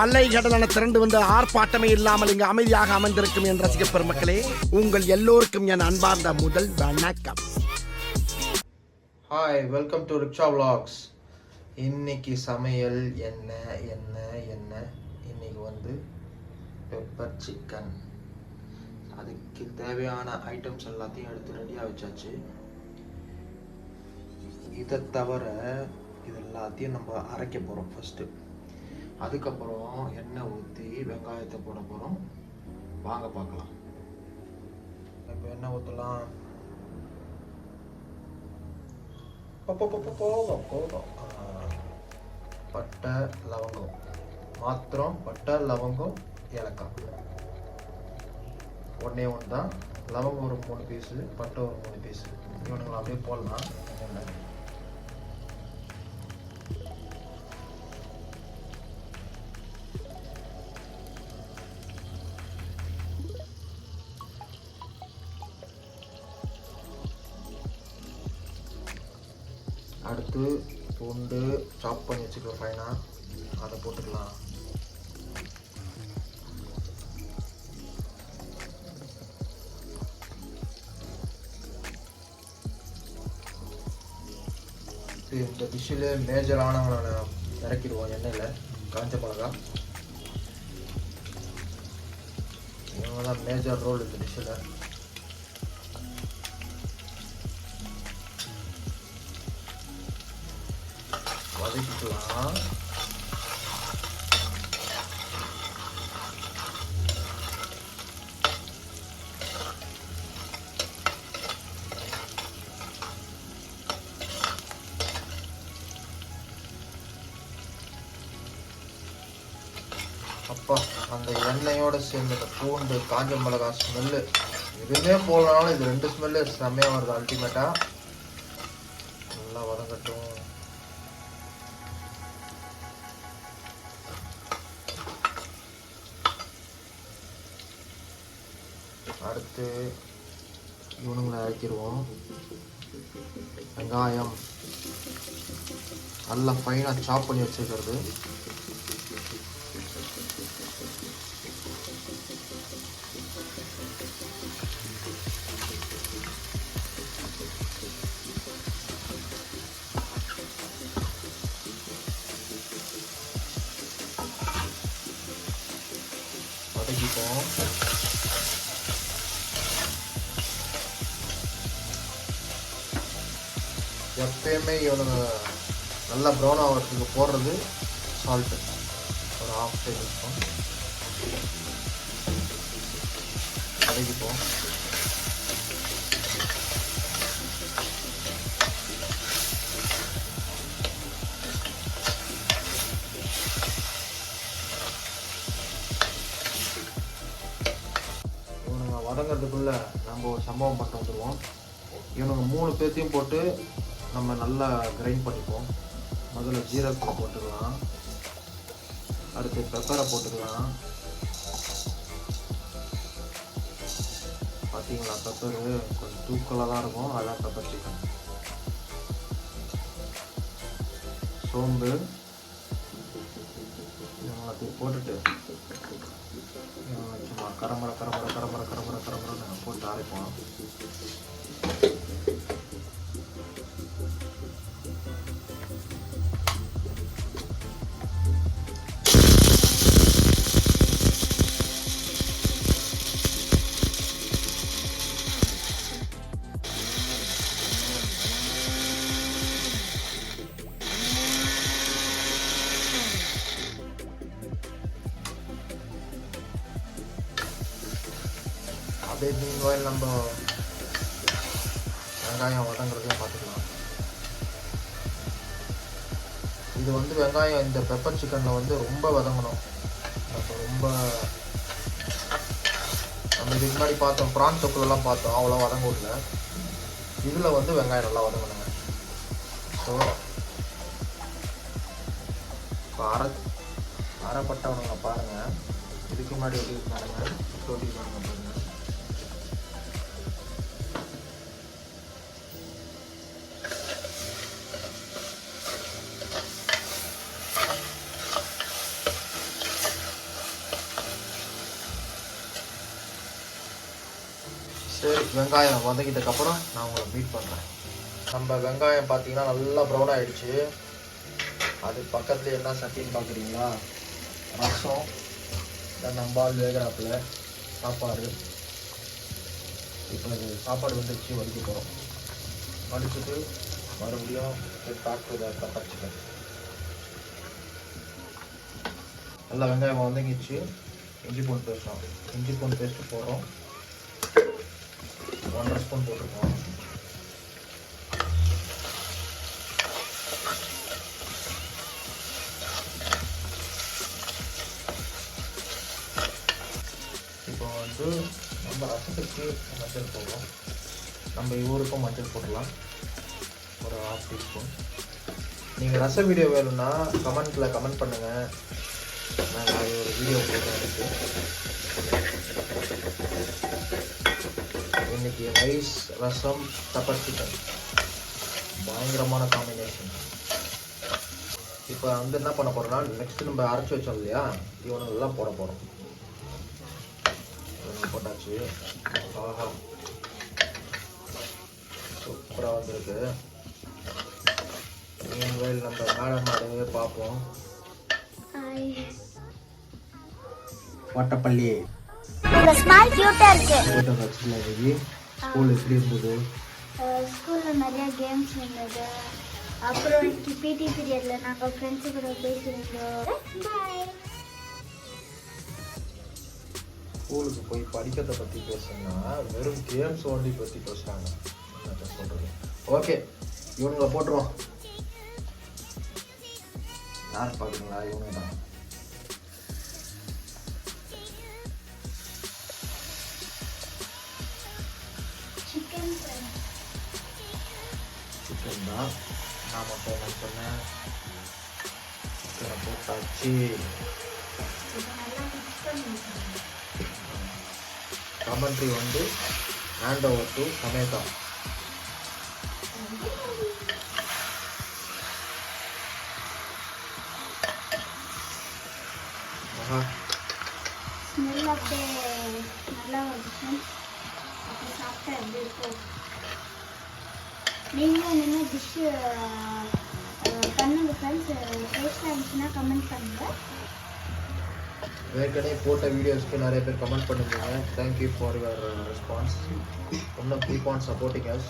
அலைகடலான திரண்டு வந்து ஆர்ப்பாட்டமே இல்லாமல் இங்கு அமைதியாக அமர்ந்திருக்கும் என் ரசிக பெருமக்களே உங்கள் எல்லோருக்கும் என் அன்பார்ந்த முதல் வணக்கம். Hi welcome to Riksha vlogs. இன்னைக்கு சமையல் என்ன என்ன என்ன? இன்னைக்கு வந்து பெப்பர் சிக்கன் அதுக்கு தேவையான ஐட்டம்ஸ் எல்லாத்தையும் எடுத்து ரெடியாக வச்சாச்சு. இதை தவிர இது எல்லாத்தையும் நம்ம அரைக்க போகிறோம் ஃபஸ்ட்டு அதுக்கப்புறம் எண்ணெய் ஊற்றி வெங்காயத்தை போட போகிறோம் வாங்க பார்க்கலாம். இப்போ எண்ணெய் ஊற்றலாம் போதும் போதும். பட்டை லவங்கம். மாத்திரம் பட்டை லவங்கம் ஏலக்காய். ஒன்றே ஒன்று தான் லவங்கம் ஒரு மூணு பீஸு பட்டை ஒரு மூணு பீஸு இவனுங்களை அப்படியே போடலாம். என்ன? அடுத்து பூண்டு சாப் பண்ணி வச்சுக்கலாம் ஃபைனாக அதை போட்டுக்கலாம். இந்த டிஷ்ஷில் மேஜரானவங்களை இறக்கிடுவோம் எண்ணெயில். காஞ்ச மிளகா. இவங்க தான் மேஜர் ரோல் இந்த டிஷ்ஷில் வதக்கிக்கலாம் அப்பா அந்த எண்ணெயோட சேர்ந்து அந்த பூண்டு காஞ்ச மிளகாய் ஸ்மெல்லு எதுவுமே போடலனாலும் இது ரெண்டு ஸ்மெல்லு செம்மையாக வருது அல்டிமேட்டாக நல்லா வதங்கட்டும். அடுத்து இவனுங்களை இறக்கிடுவோம் வெங்காயம். நல்லா ஃபைனாக சாப் பண்ணி வச்சுக்கிறது வதக்கிப்போம். எப்பயுமே இவனுங்க நல்லா ப்ரௌன் ஆகிறதுக்கு போடுறது சால்ட்டு ஒரு ஹாஃப் டேபிள் ஸ்பூன் வதக்கிப்போம் வதங்கிறதுக்குள்ளே நம்ம ஒரு சம்பவம் பண்ண வந்துடுவோம் இவனுங்க மூணு பேர்த்தையும் போட்டு நம்ம நல்லா கிரைண்ட் பண்ணிப்போம். முதல்ல ஜீரகத்தை போட்டுக்கலாம். அடுத்து பெப்பரை போட்டுக்கலாம். பார்த்தீங்களா பெப்பரு கொஞ்சம் தூக்கலாக தான் இருக்கும். அதான் பெப்பர் சிக்கன் சோம்பு. எல்லாத்தையும் போட்டுட்டு சும்மா கரமர கரமர கரம்பரை கரம்பரை கரமரன்னு போட்டு அரைப்போம். அப்படியே மீன்வாயில் நம்ம வெங்காயம் வதங்குறதையும் பார்த்துக்கலாம். இது வந்து வெங்காயம் இந்த பெப்பர் சிக்கனில் வந்து ரொம்ப வதங்கணும். நம்ம ரொம்ப நம்ம இதுக்கு முன்னாடி பார்த்தோம் ப்ரான் தொக்குலலாம் பார்த்தோம் அவ்வளோ வதங்க விடல இதில் வந்து வெங்காயம் நல்லா வதங்கணுங்க. ஸோ இப்போ அரை அரைப்பட்டவனுங்க பாருங்கள் இதுக்கு முன்னாடி எப்படி இருந்தாங்க இப்போ எப்படி இருக்காங்க பாருங்கள் வெங்காயம் வதக்கிட்டதுக்கப்புறம் நான் உங்களை மீட் பண்ணுறேன் நம்ம வெங்காயம் பார்த்தீங்கன்னா நல்லா ப்ரௌன் ஆகிடுச்சு அது பக்கத்தில் என்ன சட்டின்னு பார்க்குறீங்களா? ரசம். இல்லை நம்பால் வேகிறாப்பில் சாப்பாடு. இப்போ சாப்பாடு வந்துடுச்சு வடிக்க போகிறோம் வடிச்சிட்டு மறுபடியும் பேக் டு நல்லா வெங்காயம் வந்துங்கிச்சு இஞ்சி பூண்டு பேஸ்ட் இஞ்சி பூண்டு பேஸ்ட்டு போடுறோம். ஒன்றரை ஸ்பூன் போட்டுருக்கோம். இப்போ வந்து நம்ம ரசத்துக்கு மஞ்சள் போடுறோம். நம்ம இவருக்கும் மஞ்சள் போடலாம் ஒரு ஹாஃப் டீஸ்பூன் நீங்கள் ரச வீடியோ வேணும்னா கமெண்ட்டில் கமெண்ட் பண்ணுங்கள் நாங்கள் ஒரு வீடியோ போட்டு எடுத்து இன்னைக்கு ரைஸ் ரசம் பெப்பர் சிக்கன் பயங்கரமான காம்பினேஷன் இப்போ வந்து என்ன பண்ண போறோம்னா நெக்ஸ்ட் நம்ம அரைச்சி வச்சோம் இல்லையா? இவனுங்கெல்லாம் போட போகிறோம் போட்டாச்சு. ஆஹா. சூப்பராக வந்திருக்கு. நீங்கள் நம்ம மேடம் மாடவே பார்ப்போம். வட்டப்பள்ளி. உங்க ஸ்மைல் கியூட்டா இருக்கு. ஃபோட்டோ வச்சுல இன்னைக்கு ஸ்கூல் எப்படி இருந்தது? ஸ்கூல்ல நிறைய கேம்ஸ் இருந்தது. அப்புறம் இன்னைக்கு பிடி பீரியட்ல நாங்க ஃப்ரெண்ட்ஸ் கூட பேசியிருந்தோம். ஸ்கூலுக்கு போய் படிக்கிறத பற்றி பேசுனா வெறும் கேம்ஸ் ஒன்லி பற்றி பேசுகிறாங்க நான் சொல்கிறது ஓகே இவனுங்களை போட்டுருவோம். யார் பார்க்குறீங்களா இவங்க தான். சிக்கன் தான் நான் மட்டும் என்ன சொன்னேன் சிக்கனை போட்டாச்சு நல்லா மிக்ஸ் பண்ணி கமெண்ட்ரி வந்து ஹேண்ட் ஓவர் டு சமேதா ஆஹா ஸ்மெல் அப்படியே நல்லா வந்துச்சு அப்படி சாப்பிட்டா எப்படி இருக்கும் நீங்களும் என்ன டிஷ்ஷு பண்ணுங்க ஃப்ரெண்ட்ஸ் டேஸ்டாக இருந்துச்சுன்னா கமெண்ட் பண்ணுங்கள் ஏற்கனவே போட்ட வீடியோஸ்க்கு நிறைய பேர் கமெண்ட் பண்ணிருந்தீங்க thank you for your response இன்னும் கீப் ஆன் சப்போர்ட்டிங் அஸ்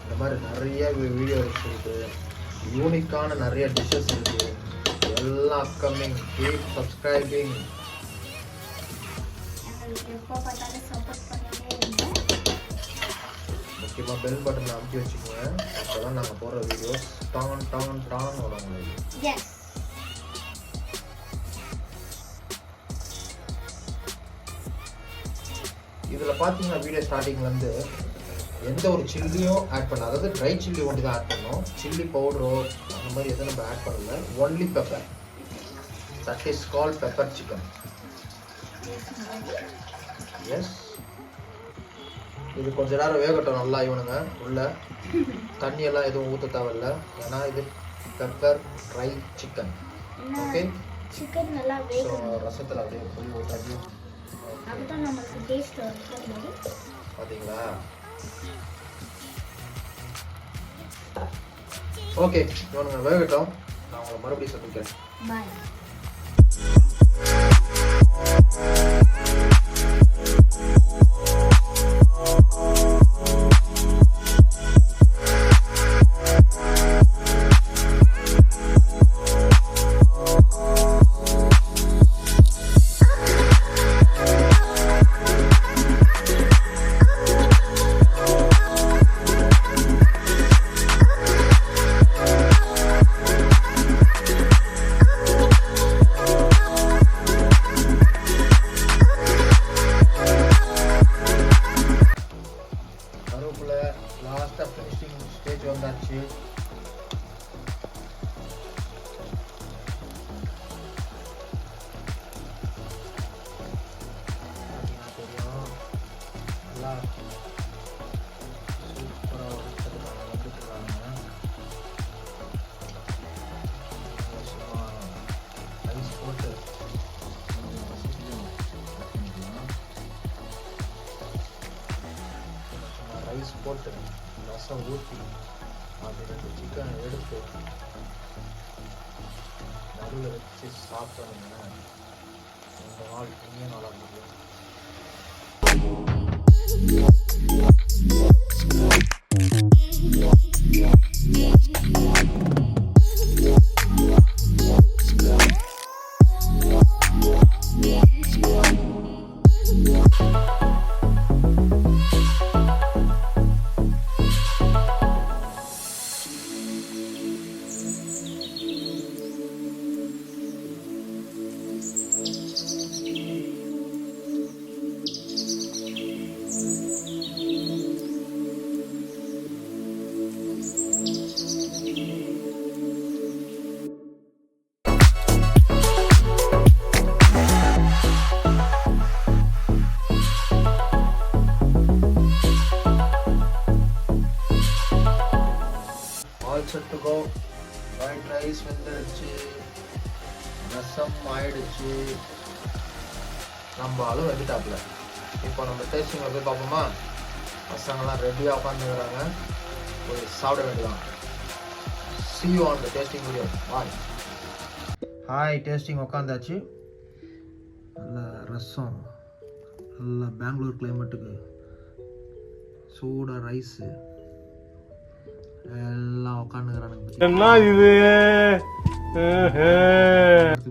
இந்த மாதிரி நிறைய வீடியோஸ் இருக்கு யூனிக்கான நிறைய டிஷ்ஷஸ் இருக்கு. எல்லாம் அப்கமிங் கீப் சப்ஸ்கிரைபிங் எப்போ பார்த்தாலும் சப்போர்ட் முக்கியமாக பெல் பட்டனை அமுக்கி வச்சுக்கோங்க. அப்போ தான் நாங்கள் போடுற வீடியோஸ் டான் டான் டான் வரும் உங்களுக்கு. இதில் பார்த்தீங்கன்னா வீடியோ ஸ்டார்டிங்லேருந்து எந்த ஒரு சில்லியும் ஆட் பண்ணல அதாவது ட்ரை சில்லி ஒன்று தான் ஆட் பண்ணோம் சில்லி பவுடரோ அந்த மாதிரி எதுவும் நம்ம ஆட் பண்ணல. Only pepper that is call pepper chicken yes இது கொஞ்ச நேரம் வேகட்டும் நல்லா இவனுங்க உள்ள. தண்ணியெல்லாம் எதுவும் ஊற்ற தேவையில்ல. ஏன்னா இது pepper dry chicken okay chicken நல்லா ஸோ ரசத்தில் அப்படியே போய் ஊற்றாச்சு பார்த்தீங்களா ஓகே இவனுங்க வேகட்டும். நான் உங்களை மறுபடியும் சந்திக்கிறேன். பாய் போட்டு ரைஸ் போட்டு ரசம் ஊற்றி அது ரெண்டு சிக்கன் எடுத்து நடுவில் வச்சு சாப்பிட்டோம்னா இந்த நாள் இனிய நாளாக முடியும் ஆல் ஒயிட் ரைஸ் வெந்துடுச்சு ரசம் ஆயிடுச்சு. நம்ம ஆளும் வந்துட்டாப்புல. இப்போ நம்ம டேஸ்டிங் போய் பார்ப்போமா? பசங்கள்லாம் ரெடியாக உட்காந்துக்கிறாங்க போய் சாப்பிட வேண்டியதான் see you on tasting video bye hi tasting உட்காந்தாச்சு நல்ல ரசம். நல்ல பெங்களூர் கிளைமேட்டுக்கு சூடாக ரைஸு எல்லாம் உட்காந்துக்கிறானுங்க என்ன இது?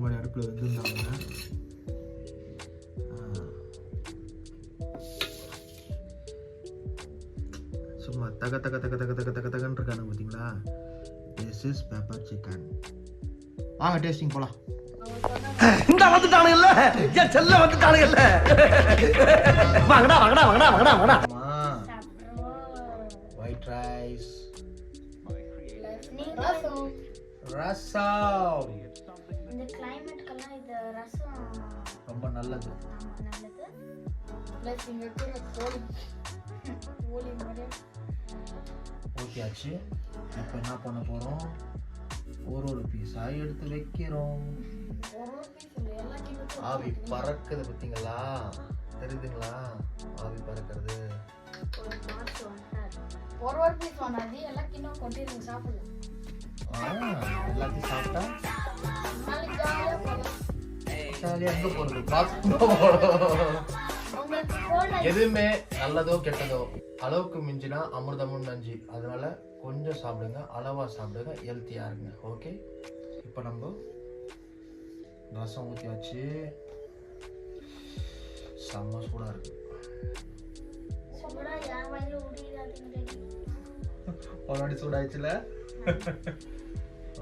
மாதிரி அடுப்பில் வந்துருந்தாங்க. சும்மா தக தக தக தக தக தக தகன்னு இருக்கானுங்க பார்த்தீங்களா திஸ் இஸ் பெப்பர் சிக்கன் வாங்க டேஸ்டிங் போலாம். இந்த வந்துட்டானுங்கல்ல? என் செல்ல வந்துட்டானுங்கல்ல? வாங்கடா வாங்கடா வாங்கடா வாங்கடா வாங்கடா. White rice rasam. இந்த கிளைமேட்க்கெல்லாம் இது ரசம் ரொம்ப நல்லது. நல்லது. ப்ளஸ் இங்கே இருக்கிற கோழி. கோழி மாதிரி. ஊற்றியாச்சு இப்போ என்ன பண்ண போகிறோம் ஒரு ஒரு பீஸாக எடுத்து வைக்கிறோம். ஆவி பறக்குது பார்த்தீங்களா? தெரியுதுங்களா? ஆவி பறக்கிறது. ஒரு ஒரு பீஸ் வேணாது எல்லாம் கிண்ணம் கொண்டு நீங்கள் சாப்பிடலாம். எல்லாத்தையும் சாப்பிட்டா? ஜாலியாக எங்கே போகிறது பார்த்து எதுவுமே நல்லதோ கெட்டதோ அளவுக்கு மிஞ்சினா அமிர்தமும் நஞ்சு. அதனால கொஞ்சம் சாப்பிடுங்க அளவாக சாப்பிடுங்க ஹெல்த்தியாக இருங்க. ஓகே இப்போ நம்ம ரசம் ஊற்றி வச்சு செம்ம சூடாக இருக்கு. போனாடி சூடாயிடுச்சுல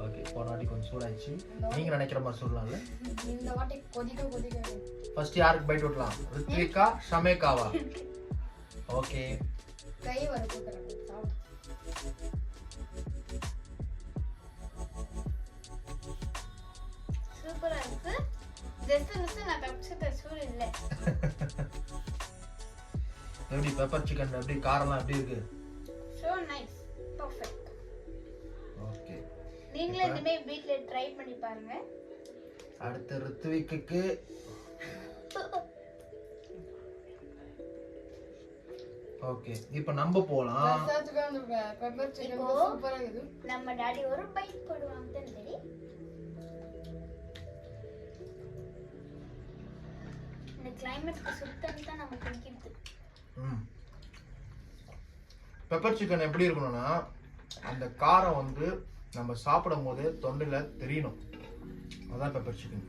ஓகே போனாடி கொஞ்சம் சூடாயிடுச்சு நீங்கள் நினைக்கிற மாதிரி சொல்லலாம்ல? இந்த வாட்டி கொதிக்க கொதிக்க. ஃபர்ஸ்ட் யாருக்கு பைட் விடலாம்? ரித்விகா ஷமேகாவா ஓகே கை வர சூப்பரா இருக்கு. ஜஸ்ட் மிஸ் நான் கப்சத்தை சூடு இல்லை. எப்படி பெப்பர் சிக்கன் எப்படி காரம்லாம் எப்படி இருக்கு? ஸோ நைஸ் பர்ஃபெக்ட் ஓகே நீங்களே இனிமே வீட்ல ட்ரை பண்ணி பாருங்க. அடுத்த ரித்விக்கு ஓகே இப்போ நம்ம போலாம். நம்ம டாடி ஒரு பைட் போடுவாங்க தெரியும் இந்த கிளைமேட்க்கு சுத்தம் தான் நம்ம குடிக்கிறது ம். பெப்பர் சிக்கன் எப்படி இருக்கணும்னா அந்த காரம் வந்து நம்ம சாப்பிடும் போது தொண்டையில் தெரியணும். அதான் பெப்பர் சிக்கன்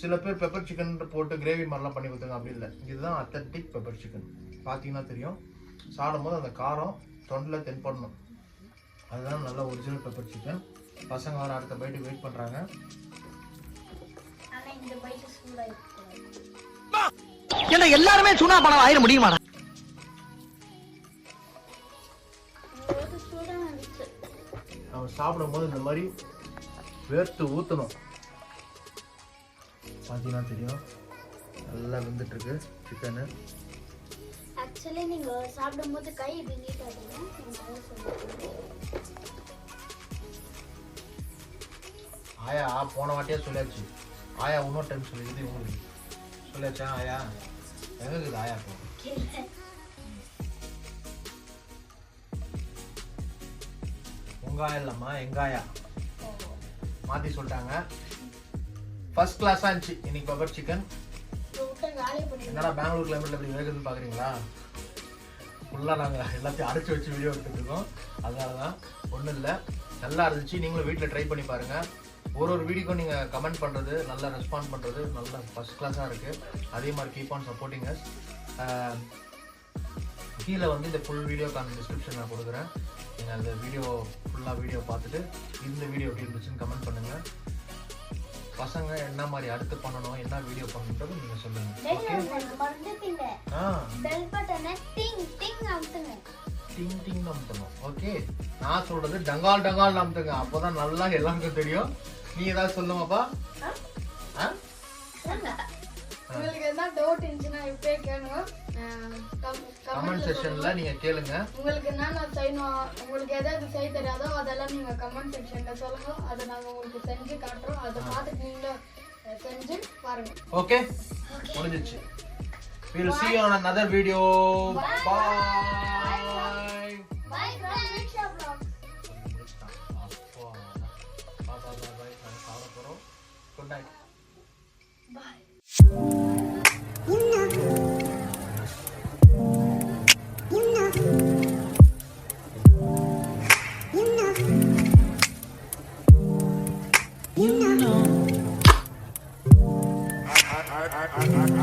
சில பேர் பெப்பர் சிக்கன் போட்டு கிரேவி மாதிரிலாம் பண்ணி கொடுத்தாங்க அப்படி இல்லை. இதுதான் அத்தன்டிக் பெப்பர் சிக்கன் பார்த்தீங்கன்னா தெரியும். சாப்பிடும் போது அந்த காரம் தொண்டையில் தென்படணும். அதுதான் நல்ல ஒரிஜினல் பெப்பர் சிக்கன் பசங்க வர அடுத்த பைட்டு வெயிட் பண்ணுறாங்க ஆனா இந்த பைட் சூடா இருக்கு என்ன எல்லாருமே சுனா பணம் ஆயிட முடியுமாடா? நம்ம சாப்பிடும் போது இந்த மாதிரி வேர்த்து ஊற்றணும் பார்த்தீங்கன்னா தெரியும்? நல்லா வெந்துட்டு இருக்கு சிக்கனு ஆக்சுவலி நீங்க சாப்பிடும்போது கை ஆயா போன வாட்டியே சொல்லியாச்சு. ஆயா இன்னொரு டைம் சொல்லிக்கிது உங்களுக்கு சொல்லியாச்சா ஆயா? எங்க இருக்குது ஆயா இப்போ? வெங்காயம். இல்லம்மா எங்காயா மாத்தி சொல்லிட்டாங்க. ஃபர்ஸ்ட் கிளாஸா இருந்துச்சு. இன்னைக்கு பப்பர் சிக்கன் என்னடா பெங்களூர் கிளைமேட்ல இப்படி வேகுதுன்னு பாக்குறீங்களா? ஃபுல்லா நாங்க எல்லாத்தையும் அடைச்சு வச்சு வீடியோ எடுத்துருக்கோம் அதனால தான் ஒன்றும் இல்லை. நல்லா இருந்துச்சு. நீங்களும் வீட்டில் ட்ரை பண்ணி பாருங்க. ஒரு ஒரு வீடியோக்கும் நீங்கள் கமெண்ட் பண்ணுறது நல்லா ரெஸ்பாண்ட் பண்ணுறது நல்லா ஃபர்ஸ்ட் கிளாஸாக இருக்குது அதே மாதிரி கீப் ஆன் சப்போர்ட்டிங் அஸ் கீழே வந்து இந்த ஃபுல் வீடியோக்கான டிஸ்கிரிப்ஷன் நான் கொடுக்குறேன். நீங்கள் அந்த வீடியோ ஃபுல்லாக வீடியோ பார்த்துட்டு இந்த வீடியோ எப்படி இருந்துச்சுன்னு கமெண்ட் பண்ணுங்க. பசங்க என்ன மாதிரி அடுத்து பண்ணணும் என்ன வீடியோ பண்ணணுன்றது நீங்கள் சொல்லுங்க. ஓகே மறந்துட்டீங்க. ஆ. டிங் டிங் அமுத்தணும். ஓகே நான் சொல்றது டங்கால் டங்கால் அமுத்துங்க. அப்போதான் நல்லா எல்லாருக்கும் தெரியும். நீ ஏதாவது சொல்லுமாப்பா டவுட் இருந்துச்சுன்னா இப்பயே கேளுங்க கமெண்ட் கமெண்ட் செக்ஷன்ல நீங்க கேளுங்க உங்களுக்கு என்னென்ன செய்யணும் உங்களுக்கு எதாவது செய்ய தெரியாதோ அதெல்லாம் நீங்க கமெண்ட் செக்ஷன்ல சொல்லுங்க அதை நாங்க உங்களுக்கு செஞ்சு காட்டுறோம் அதை பார்த்துட்டு நீங்களும் அஹ், செஞ்சு பாருங்க ஓகே முடிஞ்சிச்சு we'll see you on another video bye bye friends அப்பா bye bye bye bye நாங்க சாப்பிட போறோம் good night bye